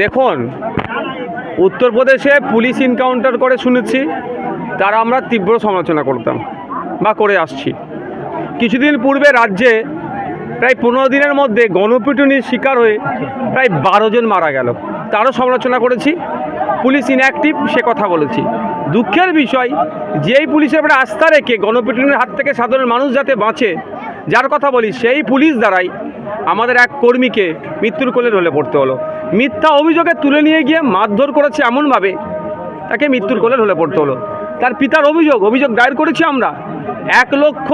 দেখুন, উত্তরপ্রদেশে police encounter করে শুনেছি, তারা আমরা তীব্র সমালোচনা করতাম বা করে আসছি। কিছুদিন পূর্বে রাজ্যে প্রায় পনেরো দিনের মধ্যে গণপিটুনির শিকার হয়ে প্রায় বারো জন মারা গেল। তারও সমালোচনা করেছি, পুলিশ ইনঅ্যাক্টিভ সে কথা বলেছি। দুঃখের বিষয়, যেই পুলিশের উপরে আস্থা রেখে গণপিটুনির হাত থেকে সাধারণ মানুষ যাতে বাঁচে, যার কথা বলি, সেই পুলিশ দ্বারাই আমাদের এক কর্মীকে মৃত্যুর কোলে ঢলে পড়তে হলো। মিথ্যা অভিযোগে তুলে নিয়ে গিয়ে মারধর করেছে এমনভাবে তাকে মৃত্যুর কোলে ঢলে পড়তে হলো। তার পিতার অভিযোগ অভিযোগ দায়ের করেছি আমরা। এক লক্ষ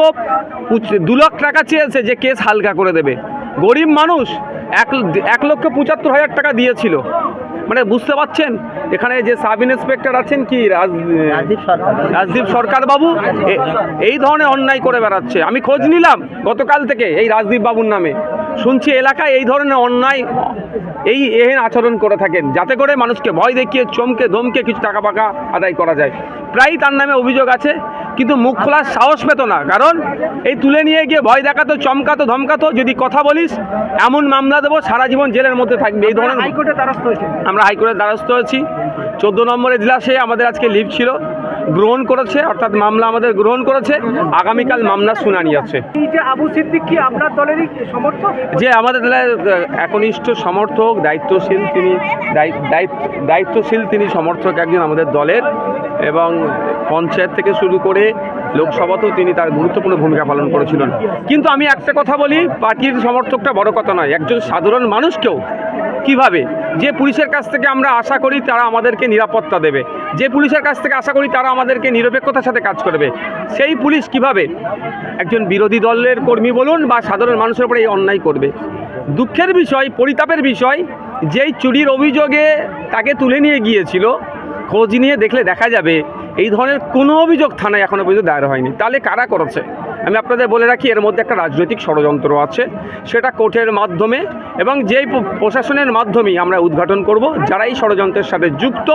দু লাখ টাকা চেয়েছে যে কেস হালকা করে দেবে। গরিব মানুষ এক এক লক্ষ পঁচাত্তর হাজার টাকা দিয়েছিল। মানে বুঝতে পারছেন? এখানে যে সাব ইন্সপেক্টর আছেন কি? রাজ রাজদীপ সরকার। বাবু? এই ধরনের অন্যায় করে বেড়াচ্ছে। আমি খোঁজ নিলাম গতকাল থেকে এই রাজদীপ বাবুর নামে। শুনছি এলাকায় এই ধরনের অন্যায়, এই এহেন আচরণ করে থাকেন, যাতে করে মানুষকে ভয় দেখিয়ে চমকে, ধমকে কিছু টাকা পাকা আদায় করা যায়। প্রায়ই তার নামে অভিযোগ আছে। কিন্তু মুখ খোলার সাহস পেত না। কারণ এই তুলে নিয়ে গিয়ে ভয় দেখাতো চমকাতো ধমকাতো যদি কথা বলিস এমন মামলা দেবো সারা জীবন জেলের মধ্যে থাকবে। এই ধরনের হাইকোর্টে দ্বারস্থ হয়েছে আমরা হাইকোর্টের দ্বারস্থ হয়েছি। চোদ্দ নম্বর এজলাসে আমাদের আজকে লিভ ছিল। গ্রহণ করেছে অর্থাৎ মামলা আমাদের গ্রহণ করেছে। আগামীকাল মামলা শুনানি আছে। যে আবু সিদ্দিক কি আপনার দলেরই সমর্থক? যে আমাদের দলের একনিষ্ঠ সমর্থক দায়িত্বশীল তিনি দায়ি- দায়িত্ব- দায়িত্বশীল তিনি সমর্থক একজন আমাদের দলের। এবং পঞ্চায়েত থেকে শুরু করে লোকসভাতেও তিনি তার গুরুত্বপূর্ণ ভূমিকা পালন করেছিলেন। কিন্তু আমি একটা কথা বলি, পার্টির সমর্থকটা বড় কথা নয়। একজন সাধারণ মানুষকেও কীভাবে, যে পুলিশের কাছ থেকে আমরা আশা করি তারা আমাদেরকে নিরাপত্তা দেবে, যে পুলিশের কাছ থেকে আশা করি তারা আমাদেরকে নিরপেক্ষতার সাথে কাজ করবে, সেই পুলিশ কীভাবে একজন বিরোধী দলের কর্মী বলুন বা সাধারণ মানুষের উপরে এই অন্যায় করবে। দুঃখের বিষয়, পরিতাপের বিষয়, যেই চুরির অভিযোগে তাকে তুলে নিয়ে গিয়েছিল, খোঁজ নিয়ে দেখলে দেখা যাবে এই ধরনের কোনো অভিযোগ থানায় এখনও পর্যন্ত দায়ের হয়নি। তাহলে কারা করেছে? আমি আপনাদের বলে রাখি এর মধ্যে একটা রাজনৈতিক ষড়যন্ত্র আছে। সেটা কোর্টের মাধ্যমে এবং যেই প্রশাসনের মাধ্যমেই আমরা উদ্ঘাটন করব যারা এই ষড়যন্ত্রের সাথে যুক্ত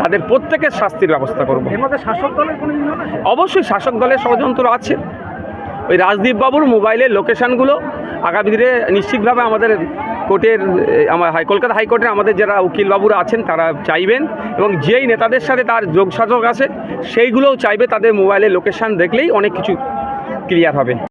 তাদের প্রত্যেকের শাস্তির ব্যবস্থা করব। শাসক দলের কোনো অবশ্যই শাসক দলের ষড়যন্ত্র আছে। ওই রাজদীপবাবুর মোবাইলের লোকেশানগুলো আগামী দিনে নিশ্চিতভাবে আমাদের কোর্টের আমার হাই, কলকাতা হাইকোর্টের আমাদের যারা উকিলবাবুরা আছেন তারা চাইবেন এবং যেই নেতাদের সাথে তার যোগসাধক আছে, সেইগুলোও চাইবে তাদের মোবাইলে লোকেশান দেখলেই অনেক কিছু ক্লিয়ার হবে।